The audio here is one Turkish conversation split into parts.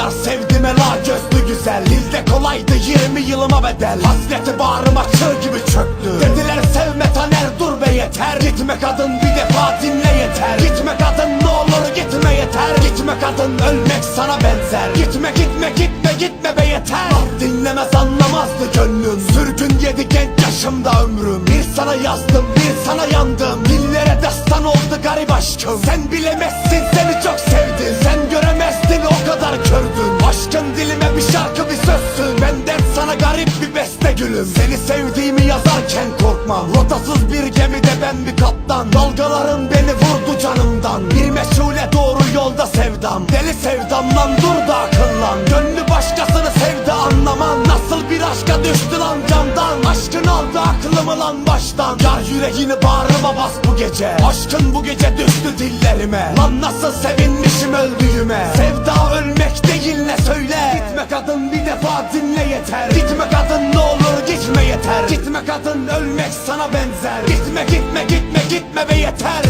yar sevdim ela gözlü güzel. Dilde kolaydı 20 yılıma bedel. Hasreti bağrıma çığ gibi çöktü. Dediler sevme Taner dur be yeter. Gitme kadın bir defa dinle yeter. Gitme kadın ne olur gitme yeter. Gitme kadın ölmek sana benzer. Gitme gitme gitme gitme be yeter. Laf dinlemez anlamazdı gönlüm. Sürgün yedi genç yaşımda ömrüm. Bir sana yazdım bir sana yandım. Dillere destan oldu garip aşkım. Sen bilemezsin seni çok sevdim. Sen göremezdin o kadar kördün Aşkın dilime bir şarkı bir sözsün. Benden sana garip bir beste gülüm. Seni sevdiğimi yazarken korkmam. Rotasız bir gemide ben bir kaptan. Dalgaların beni vurdu canımdan. Bir meşhule doğru yolda sevdam. Deli sevdamdan dur da akıllan. Gönlü başkasını sevdi anlaman Nasıl bir aşka düştü lan camdan? Aşkın aldı aklımı lan baştan. Yar yüreğini bağrıma bas bu gece. Aşkın bu gece düştü dillerime. Lan nasıl sevinmişim öldüğüme. Sevda ölmek değil ne söyle. Gitme kadın bir defa dinle yeter. Gitme kadın ne olur gitme yeter. Gitme kadın ölmek sana benzer. Gitme gitme gitme gitme ve yeter.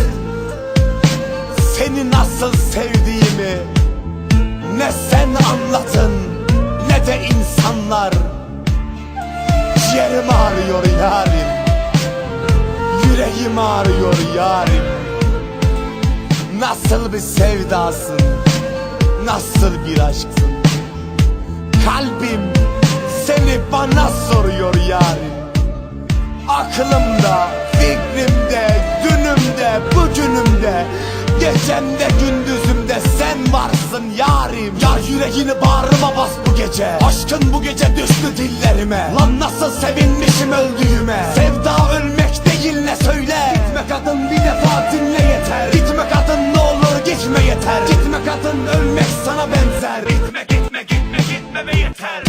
Seni nasıl sevdiğimi Ne sen anlatın De insanlar Ciğerim ağrıyor yarim Yüreğim ağrıyor yarim. Nasıl bir sevdasın Nasıl bir aşksın? Kalbim seni bana soruyor yarim. Aklımda, fikrimde, dünümde, bugünümde Gecemde gündüzümde sen varsın yarim. Yar yüreğini bağrıma bas bu gece. Aşkın bu gece düştü dillerime. Lan nasıl sevinmişim öldüğüme. Sevda ölmek değil ne söyle. Gitme kadın bir defa dinle yeter. Gitme kadın ne olur gitme yeter. Gitme kadın ölmek sana benzer. Gitme gitme gitme gitme ve yeter